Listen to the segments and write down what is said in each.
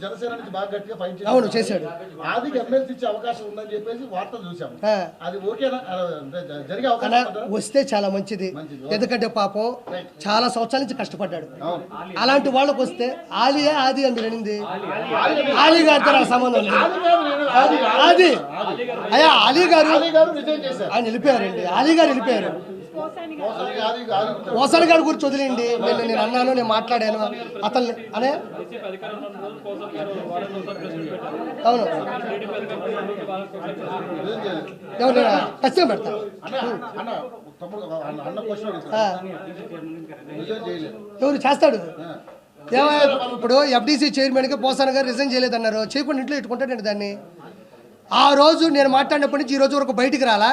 జనసేన నుంచి బాగా గట్టిగా ఫైట్. అవును, చేశాడు. ఆదికి ఎమ్మెల్సీ ఇచ్చే అవకాశం ఉందని చెప్పేసి వార్తలు చూసాం ఆ. అది ఓకేనా? జరిగే అవకాశం? వస్తే చాలా మంచిది. ఎందుకంటే పాపం చాలా సంవత్సరాల నుంచి కష్టపడ్డాడు. అలాంటి వాళ్ళకి వస్తే ఆలియా ఆది అని అనింది ఆలీ గారితో నాకు సంబంధం లేదు. ఆది. అయ్యా అలీ గారు వెళ్ళిపోయారండి. అలీ గారు వెళ్ళిపోయారు. మోసానికి మోసాని గారి గురించి వదిలేయండి. నేను నేను అన్నాను నేను మాట్లాడాను. అతను అనే? అవును. ఎవరు ఖచ్చితంగా పెడతా. ఎవరు చేస్తాడు? ఏమయ్య, ఇప్పుడు ఎఫ్డీసీ చైర్మన్గా పోసాన గారు రిజైన్ చేయలేదన్నారు. చేయకుండా ఇంట్లో ఇట్టుకుంటాడండి దాన్ని. ఆ రోజు నేను మాట్లాడినప్పటి నుంచి ఈ రోజు వరకు బయటికి రాలా.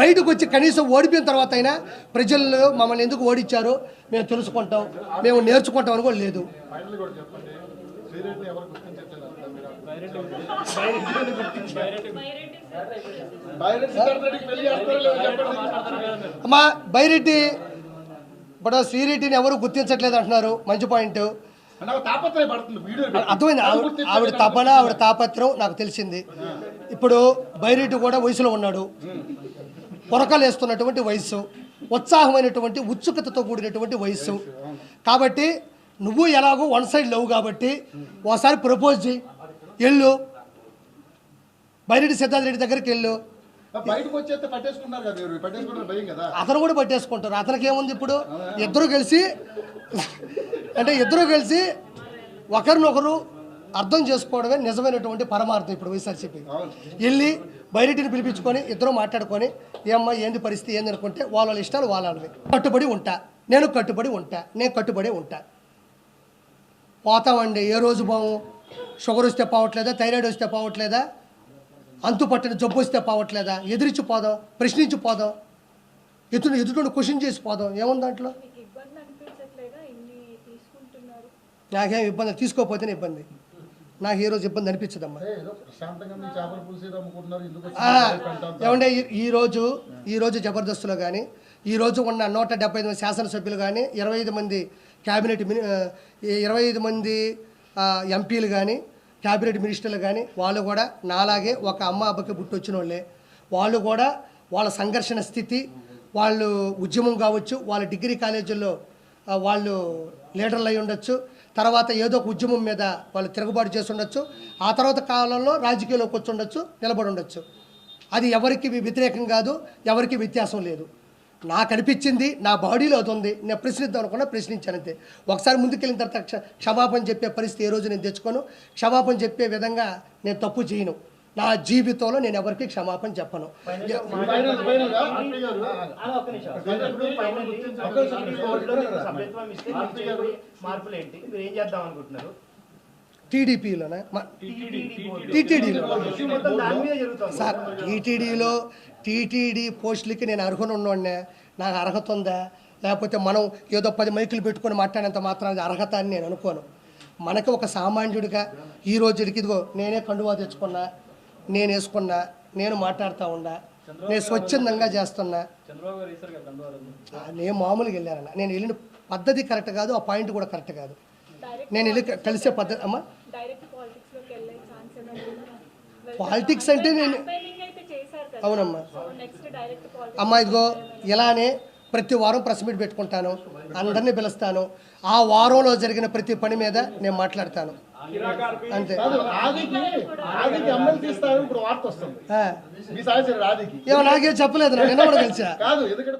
బయటకు వచ్చి కనీసం ఓడిపోయిన తర్వాత అయినా ప్రజలు మమ్మల్ని ఎందుకు ఓడించారు? మేము తెలుసుకుంటాం. మేము నేర్చుకుంటాం అని కూడా లేదు. అమ్మా బైరెడ్డి ఇప్పుడు శ్రీరెడ్డిని ఎవరు గుర్తించట్లేదు అంటున్నారు. మంచి పాయింట్. అర్థమైంది? ఆవిడ తపన ఆవిడ తాపత్రం నాకు తెలిసింది. ఇప్పుడు బైరెడ్డి కూడా వయసులో ఉన్నాడు. పొరకలు వేస్తున్నటువంటి వయసు ఉత్సాహమైనటువంటి ఉత్సుకతతో కూడినటువంటి వయస్సు. కాబట్టి నువ్వు ఎలాగో వన్ సైడ్ లేవు కాబట్టి ఒకసారి ప్రపోజ్ చేయి వెళ్ళు. బైరెడ్డి సిద్ధార్థ రెడ్డి దగ్గరికి వెళ్ళు. అతను కూడా పట్టేసుకుంటారు. అతనికి ఏముంది ఇప్పుడు? ఇద్దరు కలిసి అంటే ఇద్దరు కలిసి ఒకరినొకరు అర్థం చేసుకోవడమే నిజమైనటువంటి పరమార్థం ఇప్పుడు వైఎస్ఆర్సీపీ. వెళ్ళి బయటిని పిలిపించుకొని ఇద్దరు మాట్లాడుకొని ఏమ్మా ఏంది పరిస్థితి ఏంది అనుకుంటే వాళ్ళ వాళ్ళ ఇష్టాలు వాళ్ళవి. కట్టుబడి ఉంటా. నేను కట్టుబడి ఉంటా. నేను కట్టుబడి ఉంటా. పోతామండి. ఏ రోజు బాము షుగర్ వస్తే పోవట్లేదా? థైరాయిడ్ వస్తే పోవట్లేదా? అంతు పట్టిన జబ్బు వస్తే పోవట్లేదా? ఎదిరించి పోదాం. ప్రశ్నించి పోదాం. ఎదుటి ఎదుటి క్వశ్చన్ చేసి పోదాం. ఏముంది దాంట్లో? మీకు ఇబ్బంది అనిపించట్లేదా? ఇన్ని తీసుకుంటున్నారు. నాకేం ఇబ్బంది. తీసుకోకపోతేనే ఇబ్బంది. నాకు ఏ రోజు ఇబ్బంది అనిపించదమ్మా? ఏమంటే ఈ- ఈ రోజు ఈ రోజు జబర్దస్త్లో కానీ ఈ రోజు ఉన్న నూట డెబ్బై ఐదు మంది శాసనసభ్యులు కానీ ఇరవై ఐదు మంది క్యాబినెట్ మిని ఇరవై ఐదు మంది ఎంపీలు కానీ క్యాబినెట్ మినిస్టర్లు కానీ వాళ్ళు కూడా నాలాగే ఒక అమ్మ అబ్బకి పుట్టి వచ్చిన వాళ్ళే వాళ్ళు కూడా వాళ్ళ సంఘర్షణ స్థితి వాళ్ళు ఉద్యమం కావచ్చు వాళ్ళ డిగ్రీ కాలేజీల్లో వాళ్ళు లీడర్లు అయి ఉండొచ్చు. తర్వాత ఏదో ఒక ఉద్యమం మీద వాళ్ళు తిరుగుబాటు చేసి ఉండొచ్చు. ఆ తర్వాత కాలంలో రాజకీయాల్లోకి వచ్చి ఉండొచ్చు నిలబడి ఉండొచ్చు. అది ఎవరికి వ్యతిరేకం కాదు ఎవరికి వ్యత్యాసం లేదు. నాకు అనిపించింది నా బాడీలో అది ఉంది. నేను ప్రశ్నిద్దాం అనుకున్నా ప్రశ్నించాను అంతే. ఒకసారి ముందుకెళ్ళిన తర్వాత క్ష- క్షమాపణ చెప్పే పరిస్థితి ఏ రోజు నేను తెచ్చుకోను. క్షమాపణ చెప్పే విధంగా నేను తప్పు చేయను. నా జీవితంలో నేను ఎవరికి క్షమాపణ చెప్పను. టీడీపీలోనే? టీటీడీలో. సార్ టీటీడీలో టీటీడీ పోస్టులకి నేను అర్హులు ఉన్నోడినే. నాకు అర్హత ఉందా? లేకపోతే మనం ఏదో పది మైకులు పెట్టుకొని మాట్లాడేంత మాత్రం అది అర్హత అని నేను అనుకోను. మనకి ఒక సామాన్యుడిగా ఈ రోజుకి ఇదిగో నేనే కండువా తెచ్చుకున్నా. నేను వేసుకున్నా నేను మాట్లాడుతూ ఉన్నా నేను స్వచ్ఛందంగా చేస్తున్నా. నేను మామూలుగా వెళ్ళానన్న. నేను వెళ్ళిన పద్ధతి కరెక్ట్ కాదు ఆ పాయింట్ కూడా కరెక్ట్ కాదు. నేను వెళ్ళి కలిసే పద్ధతి అమ్మా? డైరెక్ట్ పాలిటిక్స్లోకి వెళ్ళే ఛాన్స్ ఏమైనా పాలిటిక్స్ అంటే నేను అవునమ్మా. సో నెక్స్ట్ డైరెక్ట్ పాలిటిక్స్ అమ్మా ఇదిగో ఇలానే ప్రతి వారం ప్రెస్ మీట్ పెట్టుకుంటాను. అందరినీ పిలుస్తాను. ఆ వారంలో జరిగిన ప్రతి పని మీద నేను మాట్లాడతాను. అంతే. ఆదికి ఆదికి ఎమ్మెల్సీ ఇస్తారు ఇప్పుడు వార్త వస్తుంది. మీ ఆదికి ఏమో నాకేం చెప్పలేదు నా నిన్న కూడా కలిసా కాదు ఎందుకంటే